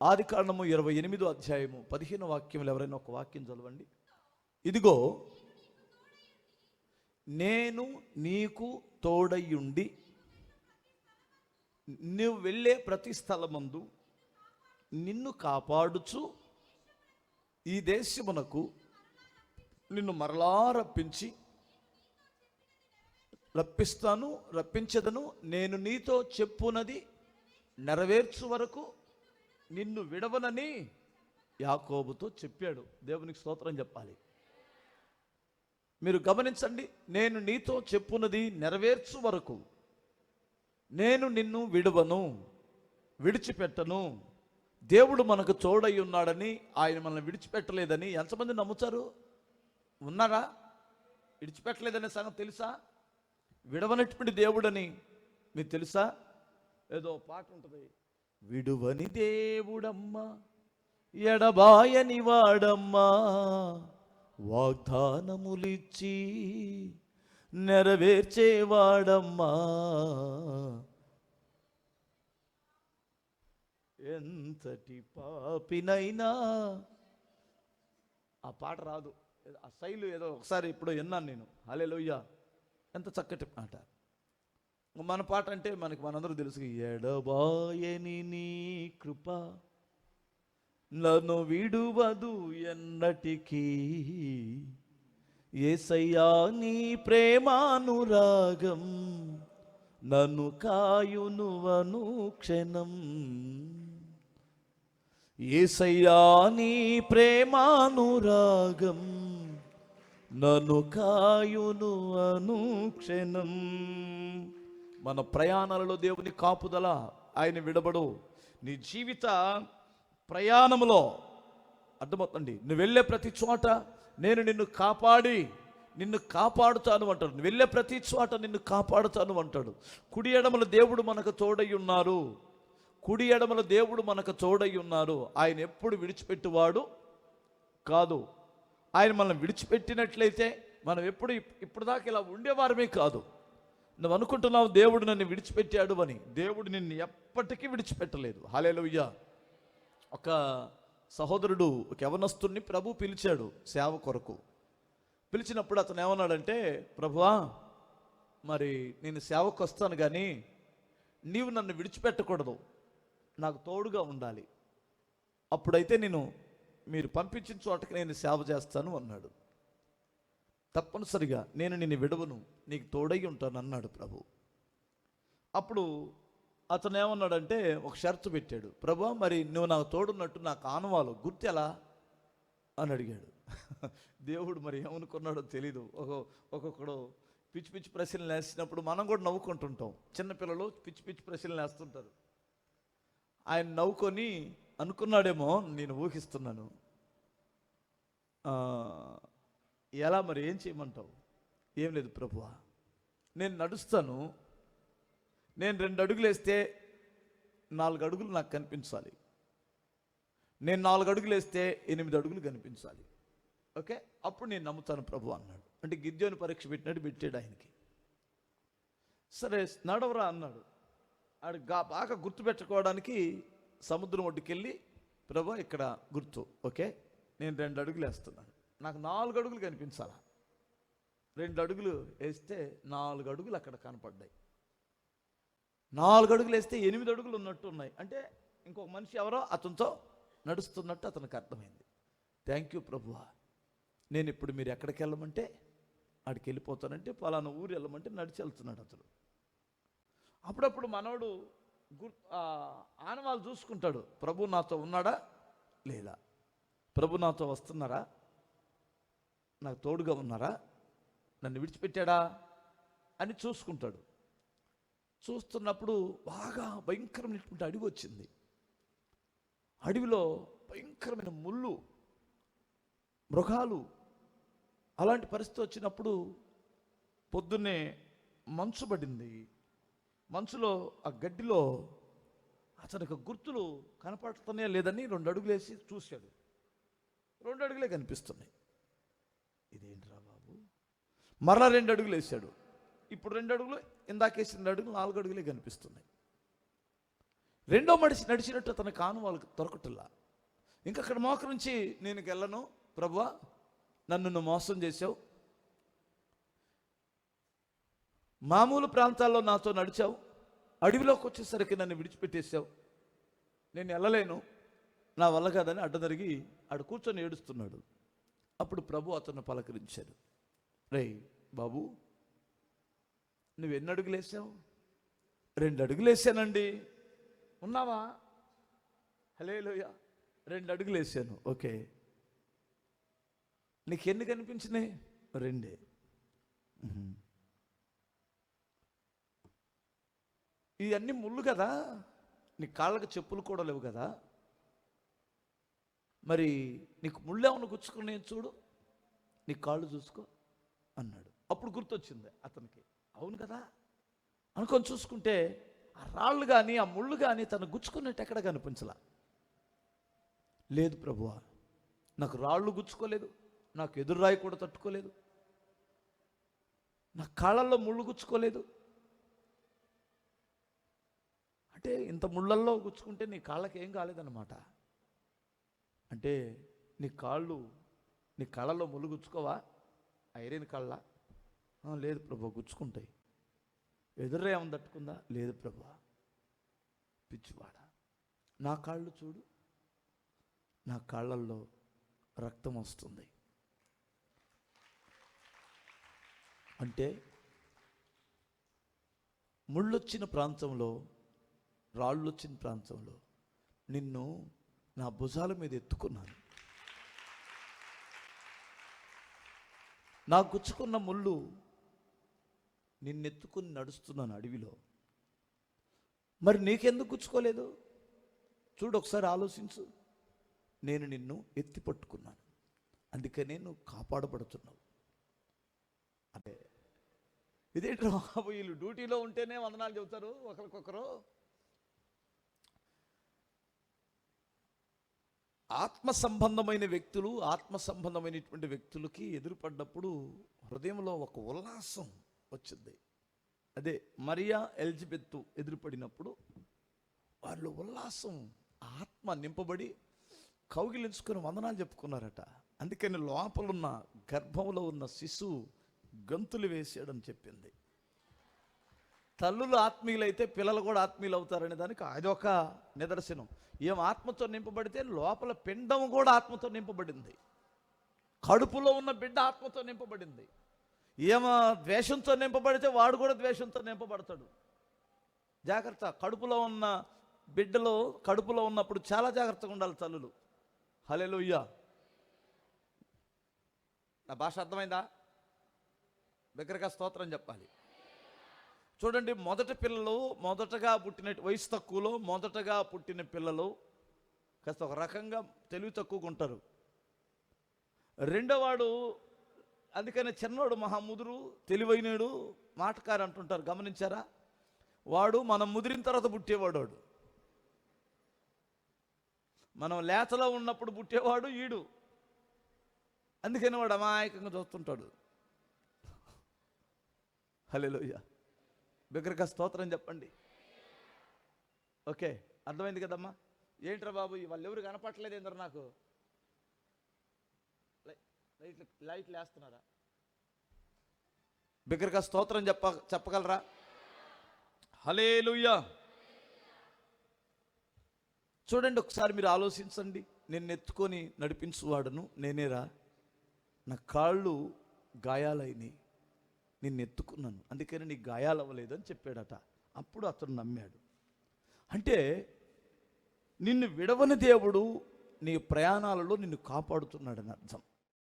ఆది కారణము ఇరవై ఎనిమిదో అధ్యాయము పదిహేను వాక్యములు ఎవరైనా ఒక వాక్యం చదవండి. ఇదిగో నేను నీకు తోడయ్యుండి నువ్వు వెళ్ళే ప్రతి స్థలమందు నిన్ను కాపాడుచు ఈ దేశమునకు నిన్ను మరలా రప్పించి రప్పిస్తాను రప్పించదను నేను నీతో చెప్పునది నెరవేర్చు వరకు నిన్ను విడవనని యాకోబుతో చెప్పాడు. దేవునికి స్తోత్రం చెప్పాలి. మీరు గమనించండి నేను నీతో చెప్పున్నది నెరవేర్చు వరకు నేను నిన్ను విడవను విడిచిపెట్టను. దేవుడు మనకు తోడై ఉన్నాడని ఆయన మనల్ని విడిచిపెట్టలేదని ఎంతమంది నమ్ముతారు? ఉన్నారా? విడిచిపెట్టలేదనే సంగతి తెలుసా? విడవనటువంటి దేవుడని మీకు తెలుసా? ఏదో పాట ఉంటుంది. విడువని దేవుడమ్మా ఎడబాయని వాడమ్మా వాగ్దానములిచ్చి నెరవేర్చేవాడమ్మా. ఎంతటి పాపినైనా ఆ పాట రాదు. ఏదో ఆ శైలు ఏదో ఒకసారి ఇప్పుడు విన్నాను నేను. హలే ఎంత చక్కటి పాట. మన పాట అంటే మనకి మనందరూ తెలుసు ఎడబాయని నీ కృప నన్ను విడువదు ఎన్నటికీ. ఏసయ్యా నీ ప్రేమానురాగం నన్ను కాయునువను క్షణం. ఏసయ్యా నీ ప్రేమానురాగం నన్ను కాయును అనుక్షణం మన ప్రయాణాలలో దేవుని కాపుదల ఆయన విడబడు. నీ జీవిత ప్రయాణములో అర్థమవుతుంది నువ్వు వెళ్ళే ప్రతి చోట నేను నిన్ను కాపాడి నిన్ను కాపాడుతాను అంటాడు. నువ్వు వెళ్ళే ప్రతి చోట నిన్ను కాపాడుతాను అంటాడు. కుడి ఎడమల దేవుడు మనకు తోడై ఉన్నారు. కుడి ఎడమల దేవుడు మనకు తోడై ఉన్నారు. ఆయన ఎప్పుడు విడిచిపెట్టువాడు కాదు. ఆయన మనల్ని విడిచిపెట్టినట్లయితే మనం ఎప్పుడు ఇప్పుడు ఇప్పటిదాకా ఇలా ఉండేవారమే కాదు. నువ్వు అనుకుంటున్నావు దేవుడు నన్ను విడిచిపెట్టాడు అని. దేవుడు నిన్ను ఎప్పటికీ విడిచిపెట్టలేదు. హాలేలుయ్య ఒక సహోదరుడు ఒక యవనస్తుడిని ప్రభు పిలిచాడు సేవ కొరకు. పిలిచినప్పుడు అతను ఏమన్నాడంటే ప్రభువా మరి నేను సేవకు వస్తాను కానీ నీవు నన్ను విడిచిపెట్టకూడదు. నాకు తోడుగా ఉండాలి. అప్పుడైతే నేను మీరు పంపించిన చోటకి నేను సేవ చేస్తాను అన్నాడు. తప్పనిసరిగా నేను నిన్ను విడవను నీకు తోడై ఉంటాను అన్నాడు ప్రభు. అప్పుడు అతను ఏమన్నాడంటే ఒక షరతు పెట్టాడు. ప్రభు మరి నువ్వు నాకు తోడున్నట్టు నాకు ఆనవాలు గుర్తు ఎలా? అని అడిగాడు. దేవుడు మరి ఏమనుకున్నాడో తెలీదు. ఒక ఒక్కొక్కడు పిచ్చి పిచ్చి ప్రశ్నలు వేసినప్పుడు మనం కూడా నవ్వుకుంటుంటాం. చిన్నపిల్లలు పిచ్చి పిచ్చి ప్రశ్నలు వేస్తుంటారు. ఆయన నవ్వుకొని అనుకున్నాడేమో నేను ఊహిస్తున్నాను. ఎలా మరి ఏం చేయమంటావు? ఏం లేదు ప్రభువా. నేను నడుస్తాను. నేను రెండు అడుగులు వేస్తే నాలుగు అడుగులు నాకు కనిపించాలి. నేను నాలుగు అడుగులు వేస్తే ఎనిమిది అడుగులు కనిపించాలి. ఓకే? అప్పుడు నేను నమ్ముతాను ప్రభు అన్నాడు. అంటే గిద్యోని పరీక్ష పెట్టినట్టు పెట్టాడు ఆయనకి. సరే నడవరా అన్నాడు. ఆడు గా బాగా గుర్తుపెట్టుకోవడానికి సముద్రం ఒడ్డుకెళ్ళి ప్రభు ఇక్కడ గుర్తు. ఓకే? నేను రెండు అడుగులు వేస్తున్నాను నాకు నాలుగు అడుగులు కనిపించాల? రెండు అడుగులు వేస్తే నాలుగు అడుగులు అక్కడ కనపడ్డాయి. నాలుగు అడుగులు వేస్తే ఎనిమిది అడుగులు ఉన్నట్టు ఉన్నాయి. అంటే ఇంకొక మనిషి ఎవరో అతనితో నడుస్తున్నట్టు అతనికి అర్థమైంది. థ్యాంక్ యూ ప్రభువా. నేను ఇప్పుడు మీరు ఎక్కడికి వెళ్ళమంటే ఆడికి వెళ్ళిపోతానంటే పలానా ఊరు వెళ్ళమంటే నడిచి వెళ్తున్నాడు అతడు. అప్పుడప్పుడు మనవడు గుర్ ఆనవాళ్ళు చూసుకుంటాడు. ప్రభు నాతో ఉన్నాడా? లేదా ప్రభు నాతో వస్తున్నారా? నాకు తోడుగా ఉన్నారా? నన్ను విడిచిపెట్టాడా? అని చూసుకుంటాడు. చూస్తున్నప్పుడు బాగా భయంకరమైనటువంటి అడవి వచ్చింది. అడవిలో భయంకరమైన ముళ్ళు మృగాలు అలాంటి పరిస్థితి వచ్చినప్పుడు పొద్దున్నే మంచు పడింది. మంచులో ఆ గడ్డిలో అతనికి గుర్తులు కనపడుతున్నాయా లేదని రెండు అడుగులు వేసి చూశాడు. రెండు అడుగులే కనిపిస్తున్నాయి. ఇదేంట్రా బాబు? మరలా రెండు అడుగులు వేసాడు ఇప్పుడు రెండు అడుగులు ఇందాకేసిన రెండు అడుగులు నాలుగు అడుగులే కనిపిస్తున్నాయి. రెండో మనిషి నడిచినట్టు తన వాళ్ళకి దొరకటల్లా ఇంకా అక్కడ మోకరించి నేను వెళ్ళను ప్రభువా నన్ను నువ్వు మోసం చేసావు మామూలు ప్రాంతాల్లో నాతో నడిచావు. అడవిలోకి వచ్చేసరికి నన్ను విడిచిపెట్టేశావు. నేను వెళ్ళలేను నా వల్ల కాదని అడ్డదరిగి ఆడు కూర్చొని ఏడుస్తున్నాడు. అప్పుడు ప్రభు అతను పలకరించాడు. రేయ్ బాబు నువ్వు ఎన్ని అడుగులు వేసావు? రెండు అడుగులు వేసానండి. ఉన్నావా? హలే రెండు అడుగులు వేసాను. ఓకే. నీకు ఎన్ని కనిపించినాయి? రెండే. ఇవన్నీ ముళ్ళు కదా నీ కాళ్ళకి చెప్పులు కూడా లేవు కదా మరి నీకు ముళ్ళేమన్నా గుచ్చుకుని చూడు నీ కాళ్ళు చూసుకో అన్నాడు. అప్పుడు గుర్తొచ్చింది అతనికి. అవును కదా? అనుకొని చూసుకుంటే ఆ రాళ్ళు కానీ ఆ ముళ్ళు కానీ తను గుచ్చుకున్నట్టు ఎక్కడ కనిపించలా? లేదు ప్రభువా నాకు రాళ్ళు గుచ్చుకోలేదు నాకు ఎదురు రాయి కూడా తట్టుకోలేదు నా కాళ్ళల్లో ముళ్ళు గుచ్చుకోలేదు. అంటే ఇంత ముళ్ళల్లో గుచ్చుకుంటే నీ కాళ్ళకి ఏం కాలేదన్నమాట. అంటే నీ కాళ్ళు నీ కళ్ళలో ముళ్ళు గుచ్చుకోవా ఐరన్ కళ్ళ? లేదు ప్రభు గుచ్చుకుంటాయి. ఎదురే ఏమని తట్టుకుందా? లేదు ప్రభు. పిచ్చివాడ. నా కాళ్ళు చూడు. నా కాళ్ళల్లో రక్తం వస్తుంది. అంటే ముళ్ళొచ్చిన ప్రాంతంలో రాళ్ళొచ్చిన ప్రాంతంలో నిన్ను నా భుజాల మీద ఎత్తుకున్నాను. నా గుచ్చుకున్న ముళ్ళు నిన్నెత్తుకుని నడుస్తున్నాను అడవిలో. మరి నీకెందుకు గుచ్చుకోలేదు? చూడు ఒకసారి ఆలోచించు. నేను నిన్ను ఎత్తి పట్టుకున్నాను. అందుకనే నువ్వు కాపాడబడుతున్నావు. అంటే ఇదేంటి వీళ్ళు డ్యూటీలో ఉంటేనే వందనాలు చెబుతారు ఒకరికొకరు. ఆత్మ సంబంధమైన వ్యక్తులు ఆత్మ సంబంధమైనటువంటి వ్యక్తులకి ఎదురుపడ్డప్పుడు హృదయంలో ఒక ఉల్లాసం వచ్చింది. అదే మరియా ఎలిజబెత్ ఎదురుపడినప్పుడు వాళ్ళు ఉల్లాసం ఆత్మ నింపబడి కౌగిలించుకొని వందనాలు చెప్పుకున్నారట. అందుకని లోపలున్న గర్భంలో ఉన్న శిశువు గంతులు వేసాడని చెప్పింది. తల్లులు ఆత్మీయులైతే పిల్లలు కూడా ఆత్మీయులు అవుతారనే దానికి అదొక నిదర్శనం. ఏం ఆత్మతో నింపబడితే లోపల పిండం కూడా ఆత్మతో నింపబడింది. కడుపులో ఉన్న బిడ్డ ఆత్మతో నింపబడింది. ఏమ ద్వేషంతో నింపబడితే వాడు కూడా ద్వేషంతో నింపబడతాడు. జాగ్రత్త కడుపులో ఉన్న బిడ్డలో కడుపులో ఉన్నప్పుడు చాలా జాగ్రత్తగా ఉండాలి తల్లులు. హలెలుయ్యా నా భాష అర్థమైందా? దగ్గరగా స్తోత్రం చెప్పాలి. చూడండి మొదటి పిల్లలు మొదటగా పుట్టిన వయసు తక్కువలో మొదటగా పుట్టిన పిల్లలు కాస్త ఒక రకంగా తెలివి తక్కువగా ఉంటారు. రెండోవాడు అందుకనే చిన్నవాడు మహాముదురు తెలివైనడు మాటకారు అంటుంటారు గమనించారా? వాడు మనం ముదిరిన తర్వాత పుట్టేవాడు వాడు మనం లేతలో ఉన్నప్పుడు పుట్టేవాడు ఈడు. అందుకని వాడు అమాయకంగా చూస్తుంటాడు. హలోయ బిగ్గరగా స్తోత్రం చెప్పండి. ఓకే అర్థమైంది కదమ్మా? ఏంట్రా బాబు వాళ్ళు ఎవరు కనపట్లేదు ఏందరు నాకు? లైట్లు లైట్లు వేస్తున్నారా? బిగ్గరగా స్తోత్రం చెప్ప చెప్పగలరా? హలేలుయ్యా చూడండి ఒకసారి మీరు ఆలోచించండి. నేను ఎత్తుకొని నడిపించువాడును నేనేరా. నా కాళ్ళు గాయాలైనవి నిన్ను ఎత్తుకున్నాను అందుకని నీకు గాయాలు అవ్వలేదు అని చెప్పాడట. అప్పుడు అతను నమ్మాడు. అంటే నిన్ను విడవని దేవుడు నీ ప్రయాణాలలో నిన్ను కాపాడుతున్నాడని అర్థం.